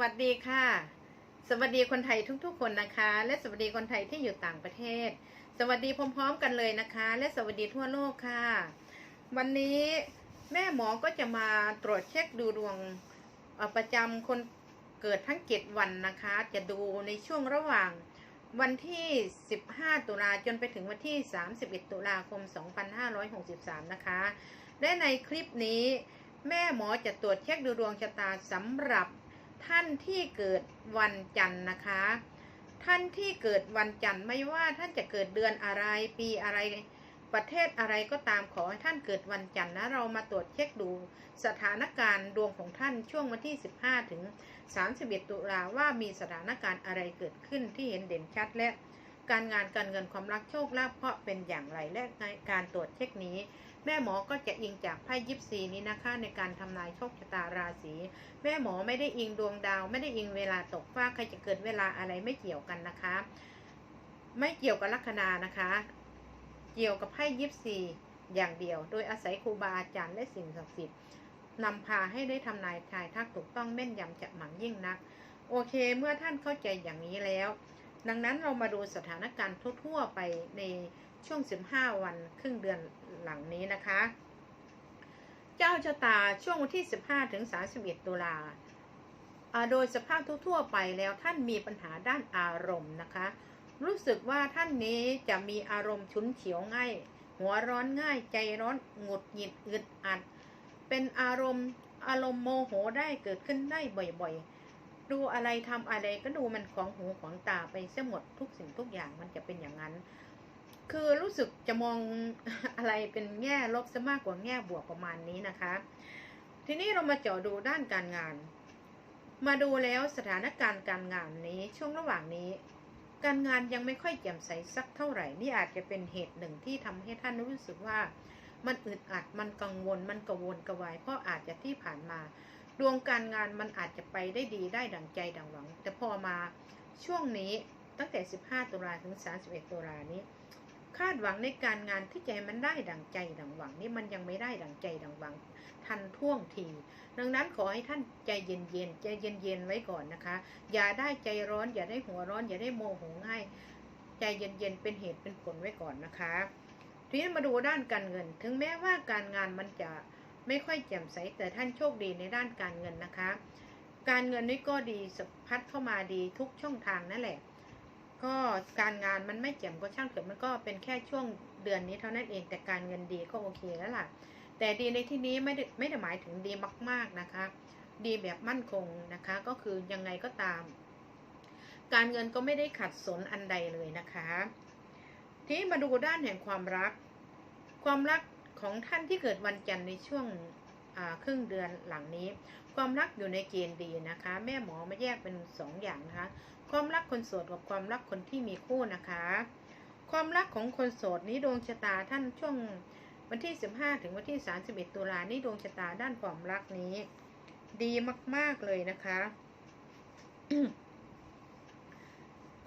วัสดีค่ะ สวัสดีคนไทยทุกๆ คนนะคะ และสวัสดีคนไทยที่อยู่ต่างประเทศ สวัสดีพร้อมๆกันเลยนะคะ และสวัสดีทั่วโลกค่ะ วันนี้แม่หมอก็จะมาตรวจเช็คดูดวงประจำคนเกิดทั้ง7วันนะคะ จะดูในช่วงระหว่างวันที่ 15 ตุลาจนไปถึงวันที่ 31 ตุลาคม 2563 นะคะ และในคลิปนี้แม่หมอจะตรวจเช็คดูดวงชะตาสำหรับ ท่านที่เกิดวันจันทร์นะคะ ท่านที่เกิดวันจันทร์ไม่ว่าท่านจะเกิดเดือนอะไรปีอะไรประเทศอะไรก็ตามขอให้ท่านเกิดวันจันทร์นะเรามาตรวจเช็คดูสถานการณ์ดวงของท่านช่วงวันที่ 15 ถึง 31 ตุลาว่ามีสถานการณ์อะไรเกิดขึ้นที่เห็นเด่นชัดและการงานการเงินความรักโชคลาภเพราะเป็นอย่างไรและในการตรวจเช็คนี้ แม่หมอก็จะอิงจากไพ่ยิปซีนี้นะคะ ในการทำนายโชคชะตาราศีแม่หมอไม่ได้อิงดวงดาว ไม่ได้อิงเวลาตกฟ้าใครจะเกิดเวลาอะไรไม่เกี่ยวกันนะคะ ไม่เกี่ยวกับลัคนานะคะ เกี่ยวกับไพ่ยิปซีอย่างเดียว โดยอาศัยครูบาอาจารย์และสิ่งศักดิ์สิทธิ์นำพาให้ได้ทำนายทายทักถูกต้องแม่นยำจะหมั่งยิ่งนัก โอเค เมื่อท่านเข้าใจอย่างนี้แล้ว ดังนั้นเรามาดูสถานการณ์ทั่วๆไปใน ช่วง 15 วันครึ่งเดือนหลังนี้นะคะ เจ้าชะตาช่วงวันที่ 15 ถึง 31 ตุลาอ่าโดยสภาพทั่วๆไปแล้วท่านมีปัญหาด้านอารมณ์นะคะ รู้สึกว่าท่านนี้จะมีอารมณ์ฉุนเฉียวง่าย หัวร้อนง่ายใจร้อนหงุดหงิดอึดอัด เป็นอารมณ์อารมณ์โมโหได้เกิดขึ้นได้บ่อยๆ ดูอะไรทำอะไรก็ดูมันของหูของตาไปเสียหมดทุกสิ่งทุกอย่างมันจะเป็นอย่างนั้น คือรู้สึกจะมองอะไรเป็นแง่ลบซะมากกว่าแง่บวกประมาณนี้นะคะ ทีนี้เรามาเจาะดูด้านการงาน มาดูแล้วสถานการณ์การงานนี้ช่วงระหว่างนี้ การงานยังไม่ค่อยแจ่มใสสักเท่าไหร่ นี่อาจจะเป็นเหตุหนึ่งที่ทำให้ท่านรู้สึกว่า มันอึดอัดมันกังวล มันกระวนกระวายเพราะอาจจะที่ผ่านมา ดวงการงานมันอาจจะไปได้ดีได้ดังใจดังหวัง แต่พอมาช่วงนี้ตั้งแต่ 15 ตุลาถึง 31 ตุลานี้ คาดหวังในการงานที่จะให้มันได้ดังใจดังหวังนี่มันยังไม่ได้ดังใจดังหวังทันท่วงที ดังนั้นขอให้ท่านใจเย็นๆใจเย็นๆไว้ก่อนนะคะ อย่าได้ใจร้อน อย่าได้หัวร้อน อย่าได้โมโหง่ายใจเย็นๆเป็นเหตุเป็นผลไว้ก่อนนะคะทีนี้มาดูด้านการเงิน ถึงแม้ว่าการงานมันจะไม่ค่อยแจ่มใสแต่ท่านโชคดีในด้านการเงินนะคะ การเงินนี่ก็ดีสพัดเข้ามาดีทุกช่องทางนั่นแหละ ก็การงานมันไม่แจ่มก็ช่างเถอะมันก็เป็นแค่ช่วงเดือนนี้เท่านั้นเองแต่การเงินดีก็โอเคแล้วล่ะ แต่ดีในที่นี้ไม่ได้ไม่ได้หมายถึงดีมาก ๆนะคะ ดีแบบมั่นคงนะคะ ก็คือยังไงก็ตาม การเงินก็ไม่ได้ขัดสนอันใดเลยนะคะ ทีนี้มาดูด้านแห่งความรัก ความรักของท่านที่เกิดวันจันทร์ในช่วงครึ่งเดือนหลังนี้ ความรักอยู่ในเกณฑ์ดีนะคะ แม่หมอมาแยกเป็นสองอย่างนะคะ ความรักคนโสดกับความรักคนที่มีคู่นะคะ ความรักของคนโสดนี้ดวงชะตาท่านช่วงวันที่ 15 ถึงวันที่ 31 ตุลานี่ดวงชะตาด้านความรักนี้ ดีมาก ๆ เลยนะคะ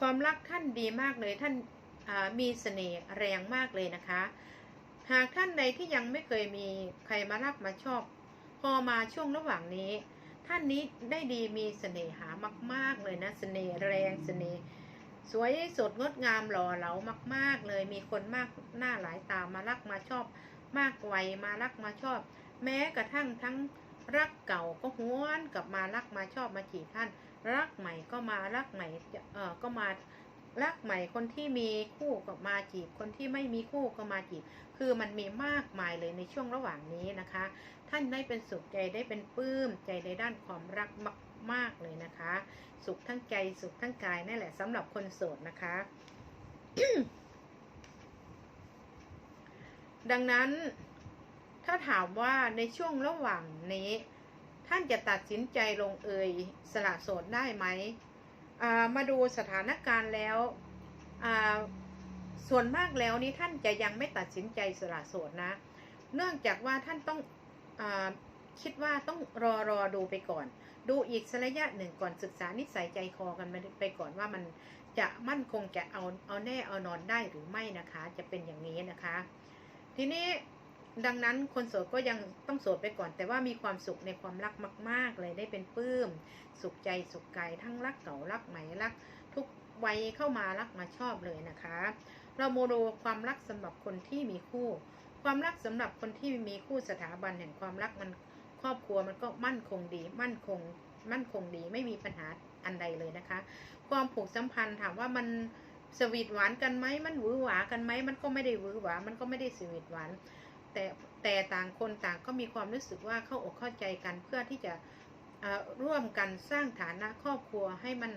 ความรักท่านดีมากเลยท่านามีเสน่ห์แรงมากเลยนะคะ หากท่านใดที่ยังไม่เคยมีใครมารักมาชอบ พอมาช่วงระหว่างนี้ ท่านนี้ได้ดีมีเสน่หามาก ๆเลยนะเสน่ห์แรงเสน่ห์สวยสดงดงามหล่อเหลามาก ๆ เลยมีคนมากหน้าหลายตามารักมาชอบ มากไวมารักมาชอบ แม้กระทั่งทั้งรักเก่าก็หวนกลับมารักมาชอบมาจีบท่าน รักใหม่ก็มารักใหม่เออก็มา รักใหม่คนที่มีคู่ก็มาจีบ คนที่ไม่มีคู่ก็มาจีบ คือมันมีมากมายเลยในช่วงระหว่างนี้นะคะ ท่านได้เป็นสุขใจได้เป็นปลื้มใจในด้านความรักมากๆเลยนะคะ สุขทั้งใจสุขทั้งกายนั่นแหละสำหรับคนโสดนะคะดังนั้นถ้าถามว่าในช่วงระหว่างนี้ ท่านจะตัดสินใจลงเอยสละโสดได้ไหม มาดูสถานการณ์แล้วส่วนมากแล้วนี่ท่านจะยังไม่ตัดสินใจสละโสดนะ เนื่องจากว่าท่านต้องอคิดว่าต้องรอรอดูไปก่อน ดูอีกสักระยะหนึ่งก่อนศึกษานิสัยใจคอกันไปก่อนว่ามันจะมั่นคงจะเอาเอาแน่เอานอนได้หรือไม่นะคะ จะเป็นอย่างนี้นะคะ ทีนี้ ดังนั้นคนโสดก็ยังต้องโสดไปก่อน แต่ว่ามีความสุขในความรักมาก ๆ เลยได้เป็นปลื้ม สุขใจสุขกายทั้งรักเก่ารักใหม่รัก ทุกวัยเข้ามารักมาชอบเลยนะคะ เราโมโดความรักสำหรับคนที่มีคู่ ความรักสำหรับคนที่มีคู่สถาบันแห่งความรักมันครอบครัวมันก็มั่นคงดี มั่นคง มั่นคงดีไม่มีปัญหาอันใดเลยนะคะ ความผูกสัมพันธ์ถามว่ามันสวีทหวานกันไหมมันหวือหวากันไหมมันก็ไม่ได้หวือหวา มันก็ไม่ได้สวีทหวาน แต่แต่ต่างคนต่างก็มีความรู้สึกว่าเข้าอกเข้าใจกันเพื่อที่จะร่วมกันสร้างฐานะครอบครัวให้มัน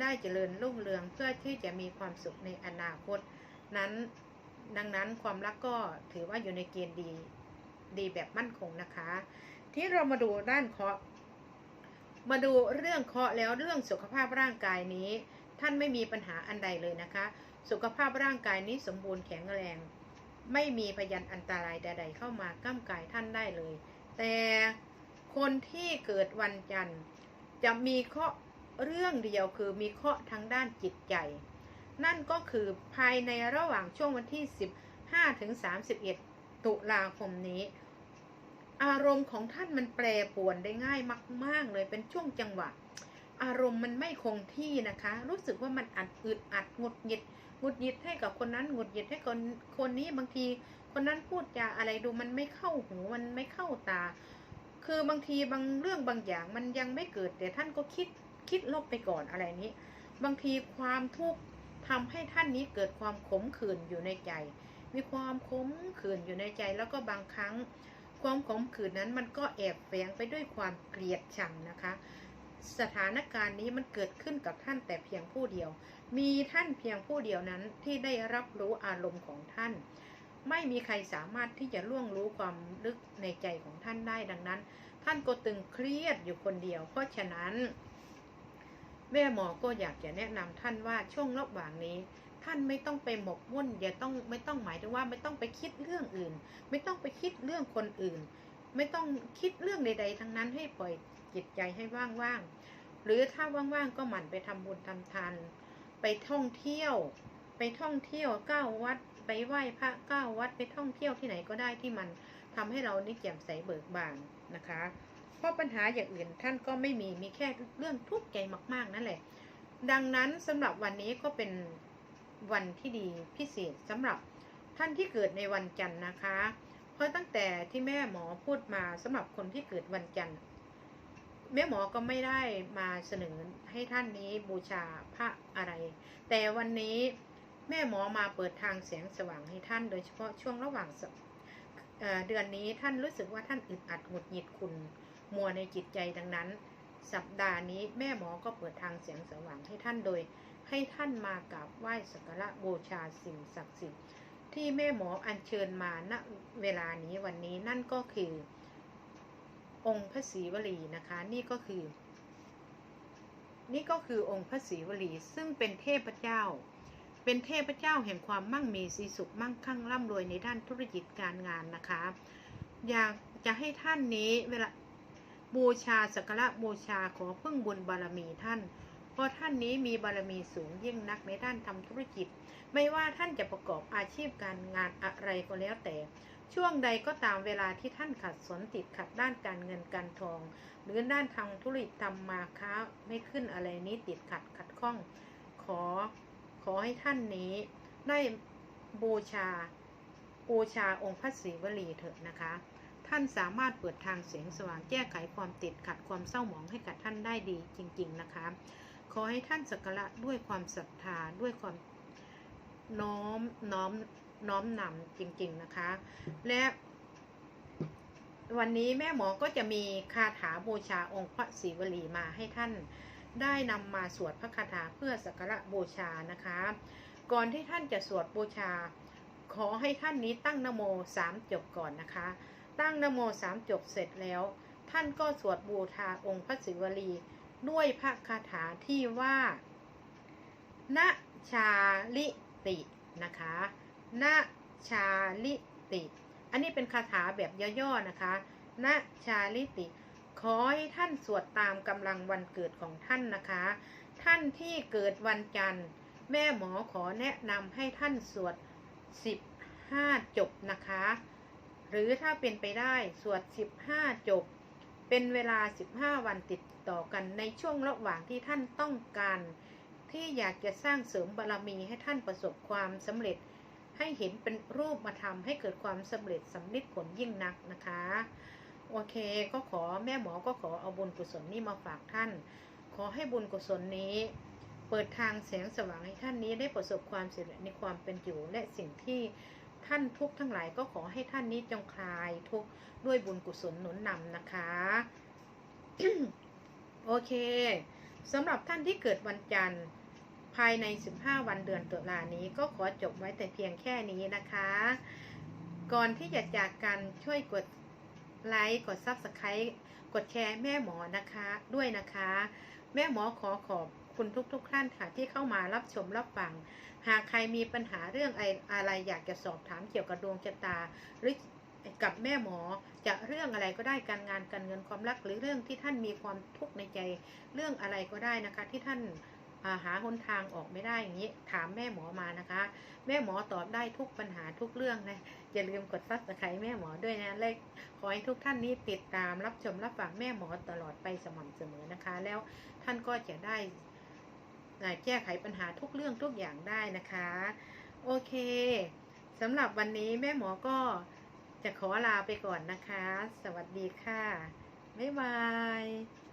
ได้เจริญรุ่งเรืองเพื่อที่จะมีความสุขในอนาคต นั้นดังนั้นความรักก็ถือว่าอยู่ในเกณฑ์ดีดีแบบมั่นคงนะคะ ที่เรามาดูด้านเคาะมาดูเรื่องเคาะแล้วเรื่องสุขภาพร่างกายนี้ ท่านไม่มีปัญหาอันใดเลยนะคะ สุขภาพร่างกายนี้สมบูรณ์แข็งแรง ไม่มีพยันอันตรายใด ๆ เข้ามาก้ำกายท่านได้เลย แต่คนที่เกิดวันจันทร์จะมีเคราะห์เรื่องเดียวคือมีเคราะห์ทางด้านจิตใจ นั่นก็คือภายในระหว่างช่วงวันที่ 15ถึง31 ตุลาคมนี้ อารมณ์ของท่านมันแปรปรวนได้ง่ายมาก ๆ เลยเป็นช่วงจังหวะ อารมณ์มันไม่คงที่นะคะ รู้สึกว่ามันอัดอึดอัดหงุดหงิดหงุดหงิดให้กับคนนั้นหงุดหงิดให้คนคนนี้บางที คนนั้นพูดจาอะไรดูมันไม่เข้าหูมันไม่เข้าตา คือบางทีบางเรื่องบางอย่างมันยังไม่เกิดแต่ท่านก็คิดคิดลบไปก่อนอะไรนี้ บางทีความทุกข์ทำให้ท่านนี้เกิดความขมขื่นอยู่ในใจ มีความขมขื่นอยู่ในใจแล้วก็บางครั้ง ความขมขื่นนั้นมันก็แอบแฝงไปด้วยความเกลียดชังนะคะ สถานการณ์นี้มันเกิดขึ้นกับท่านแต่เพียงผู้เดียว มีท่านเพียงผู้เดียวนั้นที่ได้รับรู้อารมณ์ของท่าน ไม่มีใครสามารถที่จะล่วงรู้ความลึกในใจของท่านได้ดังนั้น ท่านก็ตึงเครียดอยู่คนเดียว เพราะฉะนั้น แม่หมอก็อยากจะแนะนำท่านว่าช่วงระหว่างนี้ท่านไม่ต้องไปหมกมุ่นอย่าต้องไม่ต้องหมายถึงว่าไม่ต้องไปคิดเรื่องอื่น ไม่ต้องไปคิดเรื่องคนอื่น ไม่ต้องคิดเรื่องใด ๆ ทั้งนั้นให้ปล่อย จิตใจให้ว่างๆ หรือถ้าว่างๆ ก็หมั่นไปทำบุญทำทาน ไปท่องเที่ยว ไปท่องเที่ยวเก้าวัด ไปไหว้พระเก้าวัด ไปท่องเที่ยวที่ไหนก็ได้ที่มันทำให้เรานี่แจ่มใสเบิกบานนะคะ เพราะปัญหาอย่างอื่นท่านก็ไม่มี มีแค่เรื่องทุกข์ใจมากๆนั่นแหละ ดังนั้นสำหรับวันนี้ก็เป็นวันที่ดีพิเศษสำหรับท่านที่เกิดในวันจันทร์นะคะ เพราะตั้งแต่ที่แม่หมอพูดมาสำหรับคนที่เกิดวันจันทร์ แม่หมอก็ไม่ได้มาเสนอให้ท่านนี้บูชาพระอะไร แต่วันนี้แม่หมอมาเปิดทางแสงสว่างให้ท่าน โดยเฉพาะช่วงระหว่างเเดือนนี้ท่านรู้สึกว่าท่านอึดอัดหงุดหงิดคุณมัวในจิตใจดังนั้น สัปดาห์นี้แม่หมอก็เปิดทางแสงสว่างให้ท่านโดย ให้ท่านมากราบไหว้สักการะบูชาสิ่งศักดิ์สิทธิ์ที่แม่หมออัญเชิญมาณเวลานี้วันนี้นั่นก็คือ องค์พระศรีวลีนะคะนี่ก็คือ นี่ก็คือองค์พระศรีวลีซึ่งเป็นเทพเจ้า เป็นเทพเจ้าแห่งความมั่งมีสีสุขมั่งคั่งร่ำรวยในด้านธุรกิจการงานนะคะ อยากจะให้ท่านนี้เวลาบูชาสักการะบูชาขอพึ่งบุญบารมีท่าน เพราะท่านนี้มีบารมีสูงยิ่งนักในด้านทำธุรกิจ ไม่ว่าท่านจะประกอบอาชีพการงานอะไรก็แล้วแต่ ช่วงใดก็ตามเวลาที่ท่านขัดสนติดขัดด้านการเงินการทอง หรือด้านทางธุรกิจทำมาค้าไม่ขึ้นอะไรนี้ติดขัดขัดข้อง ขอขอให้ท่านนี้ได้บูชาบูชาองค์พระศรีวลีเถิดนะคะ ท่านสามารถเปิดทางเสียงสว่างแก้ไขความติดขัดความเศร้าหมองให้กับท่านได้ดีจริง ๆนะคะ ขอให้ท่านสักการะด้วยความศรัทธาด้วยความน้อมน้อม น้อมนำจริง ๆนะคะ และวันนี้แม่หมอก็จะมีคาถาบูชาองค์พระศรีวลีมาให้ท่านได้นำมาสวดพระคาถาเพื่อสักการะบูชานะคะ ก่อนที่ท่านจะสวดบูชา ขอให้ท่านนี้ตั้งนโมสามจบก่อนนะคะ ตั้งนโมสามจบเสร็จแล้ว ท่านก็สวดบูชาองค์พระศิวลีด้วยพระคาถาที่ว่าณชาลิตินะคะ ณชาลิติ อันนี้เป็นคาถาแบบย่อๆนะคะณชาลิติ ขอให้ท่านสวดตามกำลังวันเกิดของท่านนะคะ ท่านที่เกิดวันจันทร์ แม่หมอขอแนะนำให้ท่านสวด 15 จบนะคะ หรือถ้าเป็นไปได้สวด 15 จบ เป็นเวลา 15 วันติดต่อกันในช่วงระหว่างที่ท่านต้องการ ที่อยากจะสร้างเสริมบารมีให้ท่านประสบความสำเร็จ ให้เห็นเป็นรูปมาทำให้เกิดความสำเร็จสำลิดผลยิ่งนักนะคะ โอเคก็ขอแม่หมอก็ขอเอาบุญกุศลนี้มาฝากท่าน ขอให้บุญกุศลนี้ เปิดทางแสงสว่างให้ท่านนี้ได้ประสบความสำเร็จในความเป็นอยู่และสิ่งที่ท่านทุกทั้งหลายก็ขอให้ท่านนี้จงคลายทุกด้วยบุญกุศลหนุนนำนะคะ โอเคสำหรับท่านที่เกิดวันจันทร์ ภายใน 15 วันเดือนตุลานี้ก็ขอจบไว้แต่เพียงแค่นี้นะคะ ก่อนที่จะจากกันช่วยกดไลค์กด Subscribe กดแชร์แม่หมอนะคะด้วยนะคะ แม่หมอขอขอบคุณทุกๆท่านค่ะที่เข้ามารับชมรับฟัง หากใครมีปัญหาเรื่องอะไรอยากจะสอบถามเกี่ยวกับดวงชะตา หรือกับแม่หมอจะเรื่องอะไรก็ได้การงานการเงินความรักหรือเรื่องที่ท่านมีความทุกข์ในใจ เรื่องอะไรก็ได้นะคะที่ท่าน หาหนทางออกไม่ได้อย่างนี้ ถามแม่หมอมานะคะ แม่หมอตอบได้ทุกปัญหาทุกเรื่องนะอย่าลืมกดซับสไครต์แม่หมอด้วยนะและขอให้ทุกท่านนี้ติดตามรับชมรับฟังแม่หมอตลอดไปสม่ำเสมอนะคะ แล้วท่านก็จะได้แก้ไขปัญหาทุกเรื่องทุกอย่างได้นะคะ โอเคสำหรับวันนี้แม่หมอก็จะขอลาไปก่อนนะคะ สวัสดีค่ะ บ๊ายบาย